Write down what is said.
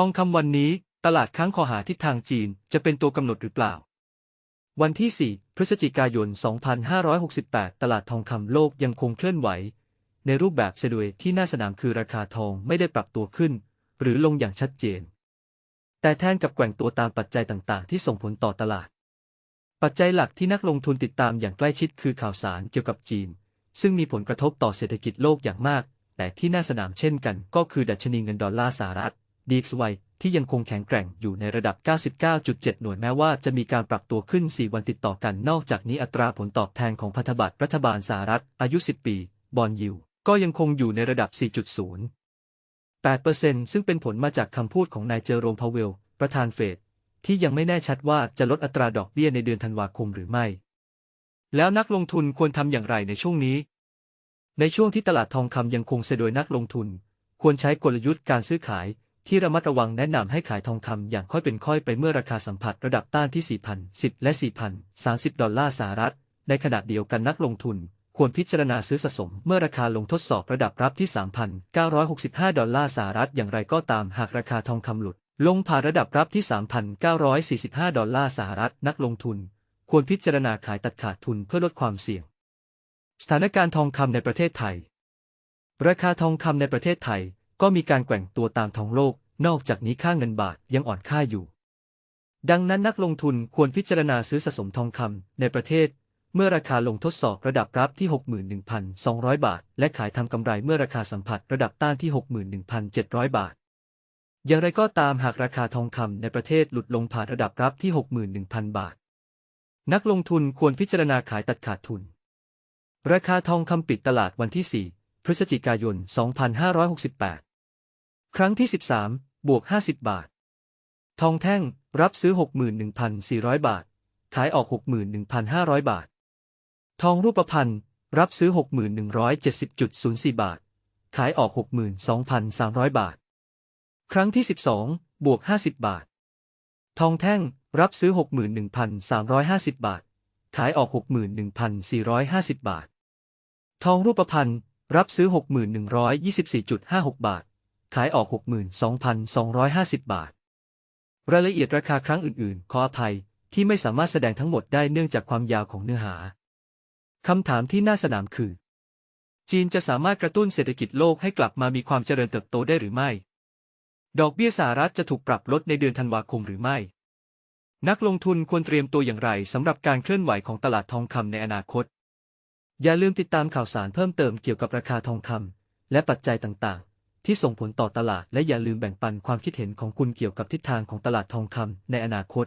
ทองคำวันนี้ ตลาดค้างคอหาทิศทางจีนจะเป็นตัวกำหนดหรือเปล่า วันที่ 4 พฤศจิกายน 2568 ตลาดทองคำโลกยังคงเคลื่อนไหว ในรูปแบบเซดวยที่น้าสนามคือราคาทองไม่ได้ปรับตัวขึ้น หรือลงอย่างชัดเจน แต่แทนกับแกว่งตัวตามปัจจัยต่างๆ ที่ส่งผลต่อตลาด ปัจจัยหลักที่นักลงทุนติดตามอย่างใกล้ชิดคือข่าวสารเกี่ยวกับจีน ซึ่งมีผลกระทบต่อเศรษฐกิจโลกอย่างมาก แต่ที่น้าสนามเช่นกัน ก็คือดัชนีเงินดอลลาร์สหรัฐ DXY ที่ยังคงแข็งแกร่งอยู่ในระดับ 99.7 หน่วยแม้ว่าจะมีการปรับตัวขึ้น 4 วันติดต่อกัน นอกจากนี้อัตราผลตอบแทนของพันธบัตรรัฐบาลสหรัฐ อายุ 10 ปี บอนยิว ก็ยังคงอยู่ในระดับ 4.0 8%ซึ่งเป็นผลมาจากคำพูดของนายเจอโรมพาวเวล ประธานเฟด ที่ยังไม่แน่ชัดว่าจะลดอัตราดอกเบี้ยในเดือนธันวาคมหรือไม่ แล้วนักลงทุนควรทำอย่างไรในช่วงนี้ ในช่วงที่ตลาดทองคำยังคงเสดโดยนักลงทุน ควรใช้กลยุทธ์การซื้อขาย ที่ระมัดระวังแนะนำให้ขายทองคำอย่างค่อยเป็นค่อยไปเมื่อราคาสัมผัสระดับต้านที่ 4,010 และ 4,030 ดอลลาร์สหรัฐ ในขณะเดียวกันนักลงทุน ควรพิจารณาซื้อสะสมเมื่อราคาลงทดสอบระดับรับที่ 3,965 ดอลลาร์สหรัฐอย่างไรก็ตามหากราคาทองคำหลุด ลงผ่านระดับรับที่ 3,945 ดอลลาร์สหรัฐนักลงทุน ควรพิจารณาขายตัดขาดทุนเพื่อลดความเสี่ยง สถานการณ์ทองคำในประเทศไทยราคาทองคำในประเทศไทย ก็มีการแกว่งตัวตามทองโลก นอกจากนี้ค่าเงินบาทยังอ่อนค่าอยู่ ดังนั้นนักลงทุนควรพิจารณาซื้อสะสมทองคำในประเทศ เมื่อราคาลงทดสอบระดับรับที่ 61,200 บาท และขายทำกำไรเมื่อราคาสัมผัสระดับต้านที่ 61,700 บาท อย่างไรก็ตามหากราคาทองคำในประเทศหลุดลงผ่านระดับรับที่ 61,000 บาท นักลงทุนควรพิจารณาขายตัดขาดทุน ราคาทองคำปิดตลาดวันที่ 4 พฤศจิกายน 2568 ครั้งที่ 13 บวก 50 บาท ทองแท่งรับซื้อ 61,400 บาท ขายออก 61,500 บาท ทองรูปพรรณรับซื้อ 6170.04 บาท ขายออก 62,300 บาท ครั้งที่ 12 บวก 50 บาท ทองแท่งรับซื้อ 61,350 บาท ขายออก 61,450 บาท ทองรูปพรรณรับซื้อ 6124.56 บาท ขายออก 62,250 บาท รายละเอียดราคาครั้งอื่นๆ ขออภัยที่ไม่สามารถแสดงทั้งหมดได้เนื่องจากความยาวของเนื้อหา คำถามที่น่าสนามคือ จีนจะสามารถกระตุ้นเศรษฐกิจโลกให้กลับมามีความเจริญเติบโตได้หรือไม่ ดอกเบี้ยสหรัฐจะถูกปรับลดในเดือนธันวาคมหรือไม่ นักลงทุนควรเตรียมตัวอย่างไรสำหรับการเคลื่อนไหวของตลาดทองคำในอนาคต อย่าลืมติดตามข่าวสารเพิ่มเติมเกี่ยวกับราคาทองคำและปัจจัยต่างๆ ที่ส่งผลต่อตลาดและอย่าลืมแบ่งปันความคิดเห็นของคุณเกี่ยวกับทิศทางของตลาดทองคำในอนาคต